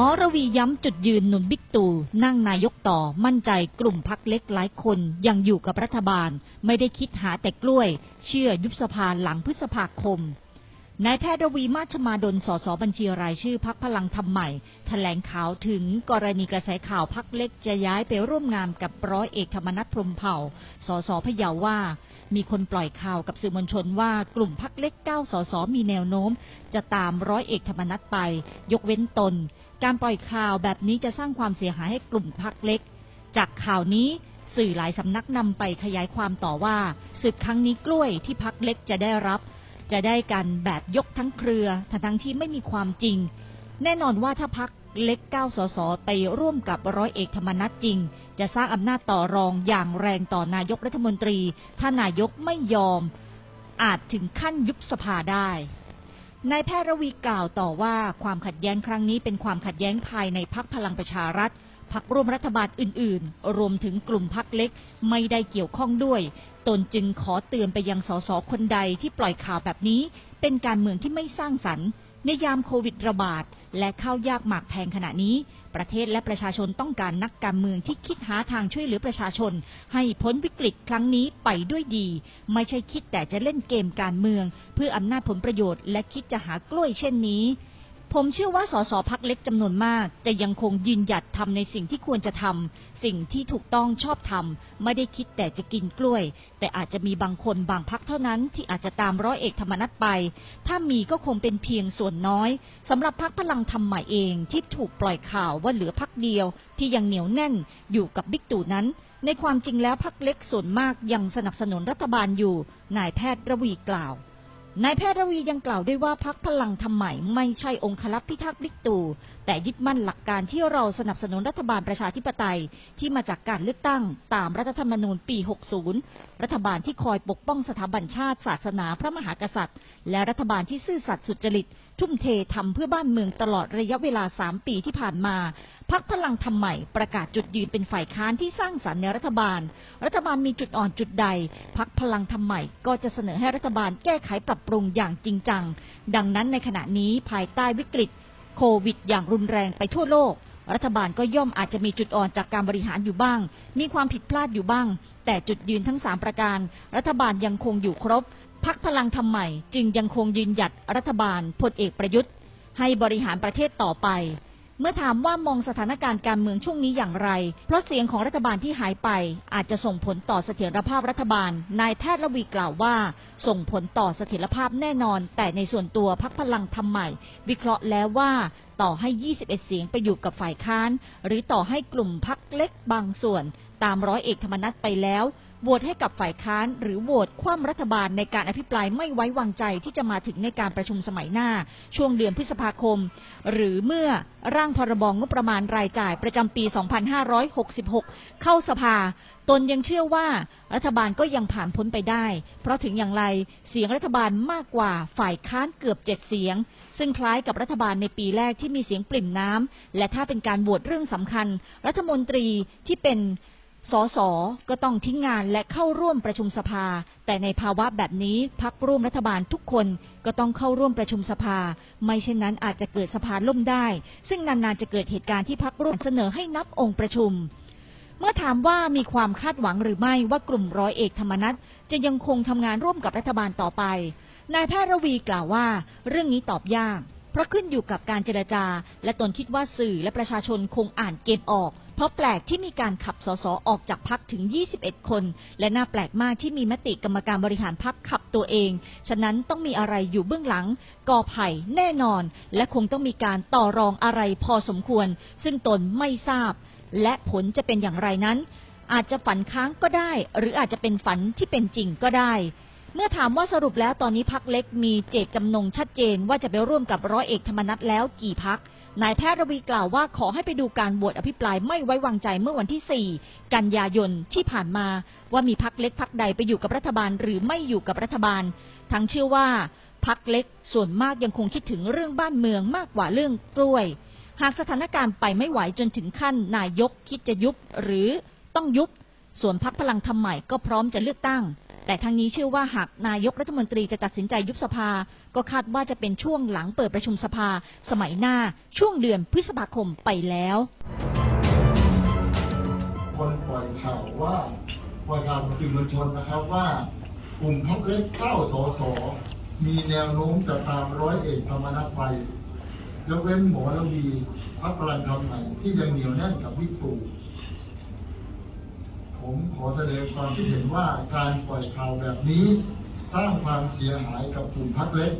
หมอระวีย้ำจุดยืนหนุนบิ๊กตู่นั่งนายกต่อมั่นใจกลุ่มพักเล็กหลายคนยังอยู่กับรัฐบาล ไม่ได้คิดหาแต่กล้วย เชื่อยุบสภาหลังพฤษภาคมนายแพทย์ระวีมาชมาดล สสบัญชีรายชื่อพักพลังธรรมใหม่แถลงข่าวถึงกรณีกระแสข่าวพักเล็กจะย้ายไปร่วมงานกับร้อยเอกธรรมนัฐพรมเผ่า สสพะเยาว่า มีคนปล่อยข่าวกับสื่อมวลชนว่ากลุ่มพักเล็กเก้าสสมีแนวโน้ม จะตามร้อยเอกธรรมนัฐไป ยกเว้นตน การปล่อยข่าวแบบนี้จะสร้างความเสียหายให้กลุ่มพักเล็ก จากข่าวนี้สื่อหลายสำนักนำไปขยายความต่อว่าศึกครั้งนี้กล้วยที่พักเล็กจะได้รับ จะได้กันแบบยกทั้งเครือทั้งที่ไม่มีความจริง แน่นอนว่าถ้าพักเล็กก้าสสไปร่วมกับร้อยเอกธรรมนัฐจริง จะสร้างอำนาจต่อรองอย่างแรงต่อนายกรัฐมนตรี ถ้านายกไม่ยอม อาจถึงขั้นยุบสภาได้ นายแพทย์ระวีกล่าวต่อว่าความขัดแย้งครั้งนี้เป็นความขัดแย้งภายในพักพลังประชารัฐพักร่วมรัฐบาลอื่น ๆ รวมถึงกลุ่มพักเล็กไม่ได้เกี่ยวข้องด้วย ตนจึงขอเตือนไปยังสสคนใดที่ปล่อยข่าวแบบนี้ เป็นการเมืองที่ไม่สร้างสรรค์ ในยามโควิดระบาด และข้าวยากหมากแพงขณะนี้ ประเทศและประชาชนต้องการนักการเมืองที่คิดหาทางช่วยเหลือประชาชน ให้พ้นวิกฤตครั้งนี้ไปด้วยดี ไม่ใช่คิดแต่จะเล่นเกมการเมือง เพื่ออำนาจผลประโยชน์ และคิดจะหากล้วยเช่นนี้ ผมเชื่อว่าสสพักเล็กจำนวนมาก จะยังคงยืนหยัดทำในสิ่งที่ควรจะทำสิ่งที่ถูกต้องชอบทำไม่ได้คิดแต่จะกินกล้วย แต่อาจจะมีบางคนบางพักเท่านั้นที่อาจจะตามร้อยเอกธรรมนัฐไป ถ้ามีก็คงเป็นเพียงส่วนน้อยสำหรับพักพลังธรรมใหม่เองที่ถูกปล่อยข่าวว่าเหลือพักเดียว ที่ยังเหนียวแน่นอยู่กับบิ๊กตู่นั้นในความจริงแล้วพักเล็กส่วนมากยังสนับสนุนรัฐบาลอยู่ นายแพทย์ระวีกล่าว นายแพทย์ระวียังกล่าวด้วยว่าพักพลังทำใหม่ไม่ใช่องคลักษ์พิทักษ์บิ๊กตู่แต่ยึดมั่นหลักการที่เราสนับสนุนรัฐบาลประชาธิปไตยที่มาจากการเลือกตั้งตามรัฐธรรมนูญปี 60 รัฐบาลที่คอยปกป้องสถาบันชาติ ศาสนาพระมหากษัตริย์ และรัฐบาลที่ซื่อสัตย์สุจริต ทุ่มเททำเพื่อบ้านเมืองตลอดระยะเวลา 3 ปีที่ผ่านมา พักพลังธรรมใหม่ประกาศจุดยืนเป็นฝ่ายค้านที่สร้างสรรค์ในรัฐบาล รัฐบาลมีจุดอ่อนจุดใด พักพลังธรรมใหม่ก็จะเสนอให้รัฐบาลแก้ไขปรับปรุงอย่างจริงจัง ดังนั้นในขณะนี้ภายใต้วิกฤตโควิด อย่างรุนแรงไปทั่วโลกรัฐบาลก็ย่อมอาจจะมีจุดอ่อนจากการบริหารอยู่บ้าง มีความผิดพลาดอยู่บ้าง แต่จุดยืนทั้ง 3 ประการ รัฐบาลยังคงอยู่ครบ พักพลังธรรมใหม่จึงยังคงยืนหยัดรัฐบาลพลเอกประยุทธ์ ให้บริหารประเทศต่อไป เมื่อถามว่ามองสถานการณ์การเมืองช่วงนี้อย่างไร เพราะเสียงของรัฐบาลที่หายไป อาจจะส่งผลต่อเสถียรภาพรัฐบาล นายแพทย์ระวีกล่าวว่า ส่งผลต่อเสถียรภาพแน่นอน แต่ในส่วนตัวพักพลังทำใหม่ วิเคราะห์แล้วว่าต่อให้ 21 เสียงไปอยู่กับฝ่ายค้าน หรือต่อให้กลุ่มพักเล็กบางส่วน ตามร้อยเอกธรรมนัฐไปแล้ว โหวตให้กับฝ่ายค้าน หรือโหวตคว่ำรัฐบาลในการอภิปรายไม่ไว้วางใจที่จะมาถึงในการประชุมสมัยหน้า ช่วงเดือนพฤษภาคม หรือเมื่อร่างพรบงบประมาณรายจ่ายประจำปี 2566 เข้าสภา ตนยังเชื่อว่ารัฐบาลก็ยังผ่านพ้นไปได้ เพราะถึงอย่างไรเสียงรัฐบาลมากกว่าฝ่ายค้านเกือบเจ็ดเสียง ซึ่งคล้ายกับรัฐบาลในปีแรกที่มีเสียงปริ่มน้ำและถ้าเป็นการโหวตเรื่องสำคัญ รัฐมนตรีที่เป็น สสก็ต้องทิ้งงานและเข้าร่วมประชุมสภา แต่ในภาวะแบบนี้พักร่วมรัฐบาลทุกคนก็ต้องเข้าร่วมประชุมสภา ไม่เช่นนั้นอาจจะเกิดสภาล่มได้ ซึ่งนานๆจะเกิดเหตุการณ์ที่พักร่วมเสนอให้นับองค์ประชุม เมื่อถามว่ามีความคาดหวังหรือไม่ว่ากลุ่มร้อยเอกธรรมนัฐจะยังคงทำงานร่วมกับรัฐบาลต่อไปนายแพทย์ระวีกล่าวว่า เรื่องนี้ตอบยาก ราะขึ้นอยู่กับการเจรจา และตนคิดว่าสื่อและประชาชนคงอ่านเกมออก เพราะแปลกที่มีการขับสสออกจากพักถึง 21 คน และน่าแปลกมากที่มีมติกรรมการบริหารพักขับตัวเอง ฉะนั้นต้องมีอะไรอยู่เบื้องหลังกอไผ่แน่นอน และคงต้องมีการต่อรองอะไรพอสมควร ซึ่งตนไม่ทราบ และผลจะเป็นอย่างไรนั้น อาจจะฝันค้างก็ได้ หรืออาจจะเป็นฝันที่เป็นจริงก็ได้ เมื่อถามว่าสรุปแล้วตอนนี้พักเล็กมีเจตจำนงชัดเจนว่าจะไปร่วมกับร้อยเอกธรรมนัฐแล้วกี่พักนายแพทย์ระวีกล่าวว่าขอให้ไปดูการโหวตอภิปรายไม่ไว้วางใจเมื่อวันที่ 4 กันยายนที่ผ่านมา ว่ามีพักเล็กพักใดไปอยู่กับรัฐบาลหรือไม่อยู่กับรัฐบาล ทั้งเชื่อว่าพักเล็กส่วนมากยังคงคิดถึงเรื่องบ้านเมืองมากกว่าเรื่องกล้วย หากสถานการณ์ไปไม่ไหวจนถึงขั้นนายกคิดจะยุบหรือต้องยุบ ส่วนพักพลังธรรมใหม่ก็พร้อมจะเลือกตั้ง แต่ทั้งนี้เชื่อว่าหากนายกรัฐมนตรีจะตัดสินใจยุบสภา ก็คาดว่าจะเป็นช่วงหลังเปิดประชุมสภา สมัยหน้าช่วงเดือนพฤษภาคมไปแล้ว คนปล่อยข่าวว่าปล่อยข่าสื่อมวลชนนะครับว่ากลุ่มพักเล็กเก้าสสมีแนวโน้มจะตามร้อยเอกธรรมนัฐไปยกเว้นหมอระวีพักพลังธรรมใหม่ที่ยังเหนียวแน่นกับวิกตู่ ผมขอแสดงความคิดเห็นว่าการปล่อยข่าวแบบนี้ สร้างความเสียหายกับกลุ่มพักเล็ก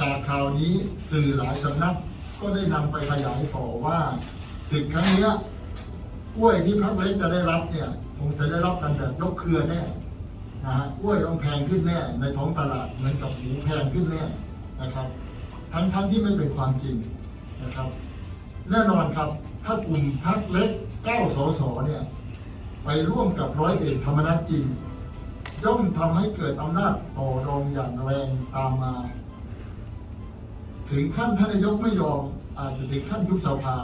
จากข่าวนี้สื่อหลายสำนักก็ได้นำไปขยายต่อว่าศึกครั้งนี้กล้วยที่พักเล็กจะได้รับเนี่ยคงจะได้รับกันแบบยกเครือแน่นะฮะกล้วยต้องแพงขึ้นแน่ในท้องตลาดเหมือนกับหมูแพงขึ้นแน่นะครับ ทั้งทั้งที่ไม่เป็นความจริงนะครับ แน่นอนครับ ถ้ากลุ่มพักเล็กเก้าสสเนี่ย ไปร่วมกับร้อยเอกธรรมนัฐจริง ย่อมทำให้เกิดอำนาจต่อรองอย่างแรงตามมา ถึงขั้นท่านนายกไม่ยอมอาจจะถึงขั้นยุบสภา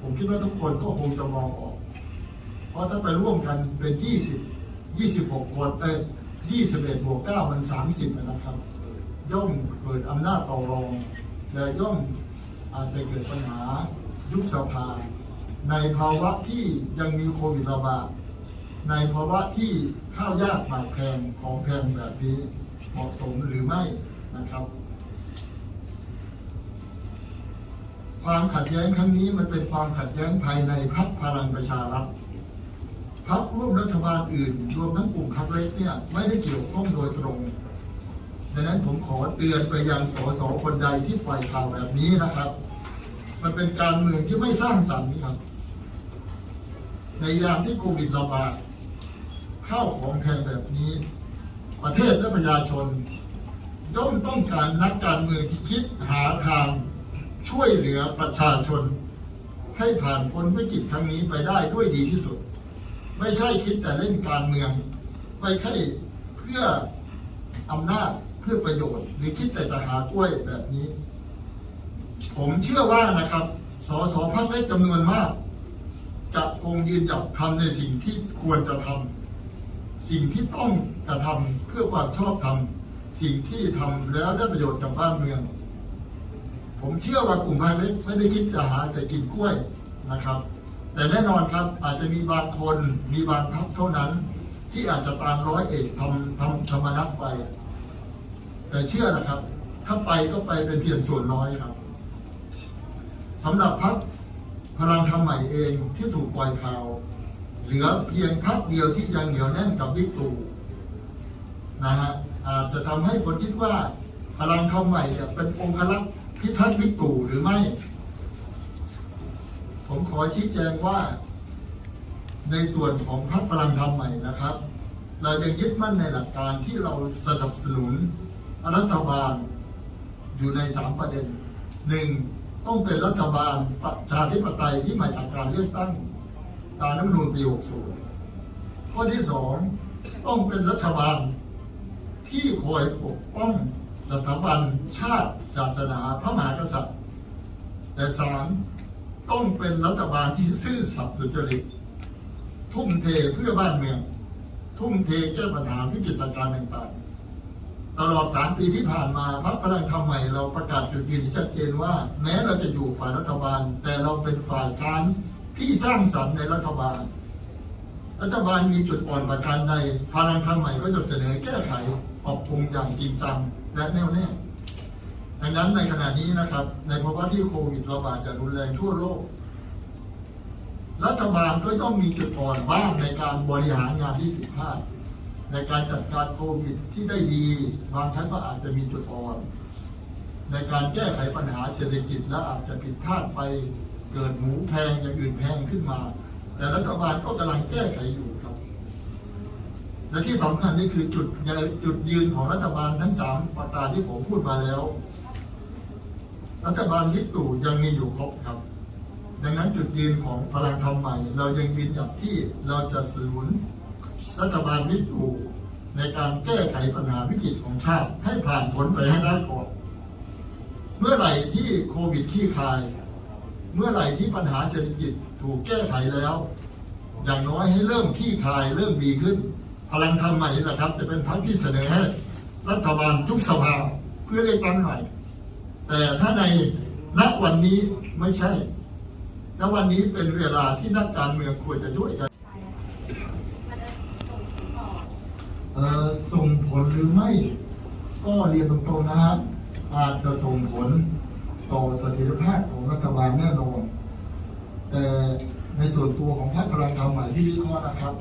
ผมคิดว่าทุกคนก็คงจะมองออก เพราะถ้าไปร่วมกันเป็น 20 26 คนเอ้ย21บวก9มัน 30นะครับ ย่อมเกิดอำนาจต่อรองและย่อมอาจจะเกิดปัญหายุบสภา ในภาวะที่ยังมีโควิดระบาด ในภาวะที่ข้าวยากหมากแพงของแพงแบบนี้เหมาะสมหรือไม่นะครับ ความขัดแย้งครั้งนี้มันเป็นความขัดแย้งภายในพรรคพลังประชารัฐพรรคร่วมรัฐบาลอื่น รวมทั้งกลุ่มพรรคเล็กเนี่ยไม่ได้เกี่ยวข้องโดยตรงดังนั้นผมขอเตือนไปยังสสคนใดที่ปล่อยข่าวแบบนี้นะครับ มันเป็นการเมืองที่ไม่สร้างสรรค์ครับ ในยามที่โควิดระบาดข้าวของแพงแบบนี้ ประเทศและประชาชนย่อมต้องการนักการเมืองที่คิดหาทางช่วยเหลือประชาชน ให้ผ่านพ้นวิกฤตครั้งนี้ไปได้ด้วยดีที่สุด ไม่ใช่คิดแต่เล่นการเมือง ไม่ใช่เพื่ออำนาจเพื่อประโยชน์หรือคิดแต่จะหากล้วยแบบนี้ ผมเชื่อว่านะครับ สสพักเล็กจำนวนมาก จะคงยืนหยัดทำในสิ่งที่ควรจะทำสิ่งที่ต้องกระทำเพื่อความชอบธรรมสิ่งที่ทำแล้วได้ประโยชน์กับบ้านเมือง ผมเชื่อว่ากลุ่มพายเล็กไม่ได้คิดจะหาแต่กินกล้วยนะครับ แต่แน่นอนครับอาจจะมีบางคนมีบางพักเท่านั้น ที่อาจจะตามร้อยเอกทำทำธรรมนัตไป แต่เชื่อนะครับ ถ้าไปก็ไปเป็นเพียงส่วนน้อยครับสำหรับพัก พลังธรรมใหม่เองที่ถูกปล่อยข่าว เหลือเพียงพักเดียวที่ยังเหนียวแน่นกับบิ๊กตู่นะฮะอาจจะทำให้คนคิดว่า พลังธรรมใหม่เนี่ยเป็นองค์ลักษณ์พิทักษ์บิ๊กตู่หรือไม่ ผมขอชี้แจงว่า ในส่วนของพรรคพลังธรรมใหม่นะครับ เรายังยึดมั่นในหลักการที่เราสนับสนุนรัฐบาลอยู่ในสามประเด็นหนึ่ง ต้องเป็นรัฐบาลประชาธิปไตยที่มาจากการเลือกตั้งตามรัฐมนูญปี 60 ข้อที่สองต้องเป็นรัฐบาลที่คอยปกป้องสถาบันชาติศาสนาพระมหากษัตริย์ แต่สามต้องเป็นรัฐบาลที่ซื่อสัตย์สุจริต ทุ่มเทเพื่อบ้านเมือง ทุ่มเทแก้ปัญหาวิกฤตการณ์ต่างๆ ตลอดสามปีที่ผ่านมาพรรคพลังธรรมใหม่เราประกาศจุดยืนชัดเจนว่า แม้เราจะอยู่ฝ่ายรัฐบาล แต่เราเป็นฝ่ายค้านที่สร้างสรรค์ในรัฐบาล รัฐบาลมีจุดอ่อนประการใดพลังธรรมใหม่ก็จะเสนอแก้ไขปรับปรุงอย่างจริงจังและแน่วแน่ดังนั้นในขณะนี้นะครับ ในภาวะที่โควิดระบาดอย่างรุนแรงทั่วโลก รัฐบาลก็ย่อมมีจุดอ่อนบ้างในการบริหารงานที่ผิดพลาด ในการจัดการโควิดที่ได้ดีบางครั้งก็อาจจะมีจุดอ่อน ในการแก้ไขปัญหาเศรษฐกิจและอาจจะผิดพลาดไปเกิดหมูแพงอย่างอื่นแพงขึ้นมา แต่รัฐบาลก็กำลังแก้ไขอยู่ครับ และที่สำคัญนี่คือจุดจุดยืนของรัฐบาลทั้งสามประการที่ผมพูดมาแล้ว รัฐบาลวิตู่ยังมีอยู่ครบครับ ดังนั้นจุดยืนของพลังธรรมใหม่ เรายังยืนหยัดที่เราจะสนับสนุน รัฐบาลวิกตู่ในการแก้ไขปัญหาวิกฤตของชาติให้ผ่านพ้นไปให้ได้ก่อนเมื่อไหร่ที่โควิดที่คลาย เมื่อไหร่ที่ปัญหาเศรษฐกิจถูกแก้ไขแล้ว อย่างน้อยให้เริ่มที่คลายเริ่มดีขึ้น พลังธรรมใหม่แหละครับ จะเป็นพรรคที่เสนอให้รัฐบาลทุกสภาเพื่อเลือกตั้งใหม่ แต่ถ้าในณวันนี้ไม่ใช่ณวันนี้เป็นเวลาที่นักการเมืองควรจะช่วยกัน เอ่อ ส่งผลหรือไม่ ก็เรียนตรงๆนะครับ อาจจะส่งผลต่อเสถียรภาพของรัฐบาลแน่นอน แต่ในส่วนตัวของพรรคพลังธรรมใหม่ที่วิเคราะห์นะครับ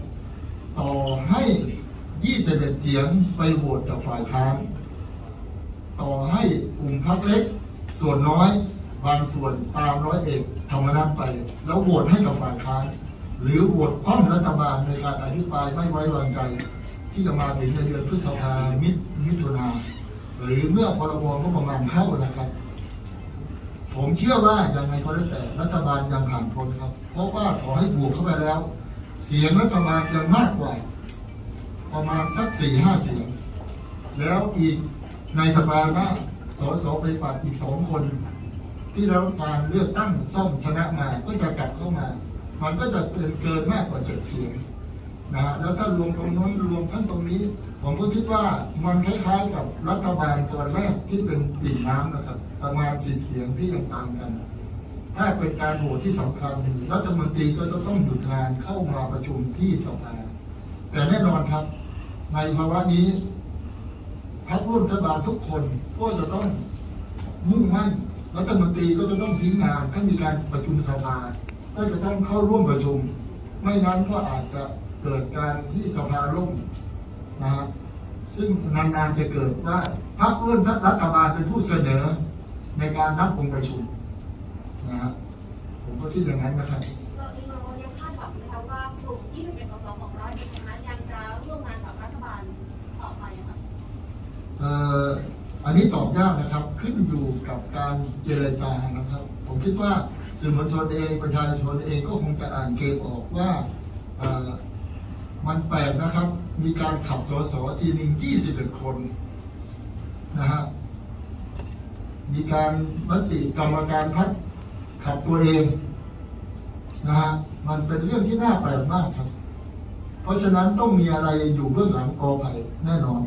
ต่อให้ 21 เสียงไปโหวตกับฝ่ายค้าน ต่อให้กลุ่มพรรคเล็กส่วนน้อยบางส่วนตามร้อยเอกธรรมนัฐไป แล้วโหวตให้กับฝ่ายค้าน หรือโหวตคว่ำรัฐบาลในการอภิปรายไม่ไว้วางใจ ที่จะมาถึงในเดือนพฤษภามิถมิถุนาหรือเมื่อพรบงบประมาณเข้านะครับ ผมเชื่อว่ายังไงก็แล้วแต่รัฐบาลยังผ่านพ้นครับ เพราะว่าขอให้บวกเข้าไปแล้ว เสียงรัฐบาลยังมากกว่า ประมาณสักสี่ห้าเสียง แล้วอีกในสภาหน้าสสไปปัดอีกสองคน ที่แล้วการเลือกตั้งซ่อมชนะมาก็จะกลับเข้ามา มันก็จะเกินมากกว่าเจ็ดเสียง นะฮะแล้วถ้ารวมตรงโน้นรวมทั้งตรงนี้ ผมก็คิดว่ามันคล้ายๆกับรัฐบาลตอนแรกที่เป็นปิ่นน้ำนะครับ ประมาณสิบเสียงที่ยังตามกัน ถ้าเป็นการโหวตที่สำคัญรัฐมนตรีก็จะต้องหยุดงานเข้ามาประชุมที่สภาแต่แน่นอนครับ ในภาวะนี้พรรคร่วมรัฐบาลทุกคนก็จะต้องมุ่งมั่นรัฐมนตรีก็จะต้องทิ้งงานถ้ามีการประชุมสภาก็จะต้องเข้าร่วมประชุม ไม่งั้นก็อาจจะ เกิดการที่สภาล่มนะฮะซึ่งนานๆจะเกิดได้พรรคร่วมรัฐบาลเป็นผู้เสนอในการนับองค์ประชุมนะฮะผมก็คิดอย่างนั้นนะครับเราเองเรายังคาดหวังนะคะว่ากลุ่มที่เป็นสสของร้อยเอกธรรมนัฐยังจะร่วมงานกับรัฐบาลต่อไปอะค่ะเอ่ออันนี้ตอบยากนะครับขึ้นอยู่กับการเจรจานะครับ ผมคิดว่าสื่อมวลชนเองประชาชนเองก็คงจะอ่านเกมออกว่า มันแปลกนะครับ มีการขับสสทีหนึ่ง21คนนะฮะมีการมติกรรมการพักขับตัวเองนะฮะมันเป็นเรื่องที่น่าแปลกมากครับ เพราะฉะนั้นต้องมีอะไรอยู่เบื้องหลังกอไผ่แน่นอน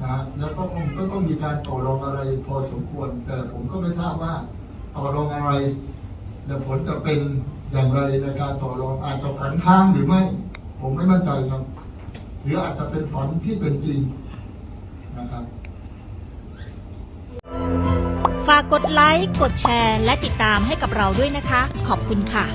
นะฮะแล้วก็คงก็ต้องมีการต่อรองอะไรพอสมควร แต่ผมก็ไม่ทราบว่าต่อรองอะไร และผลจะเป็นอย่างไรในการต่อรองอาจจะฝันข้างหรือไม่ ผมไม่มั่นใจครับ หรืออาจจะเป็นฝันที่เป็นจริงนะครับ ฝากกดไลค์ กดแชร์ และติดตามให้กับเราด้วยนะคะ ขอบคุณค่ะ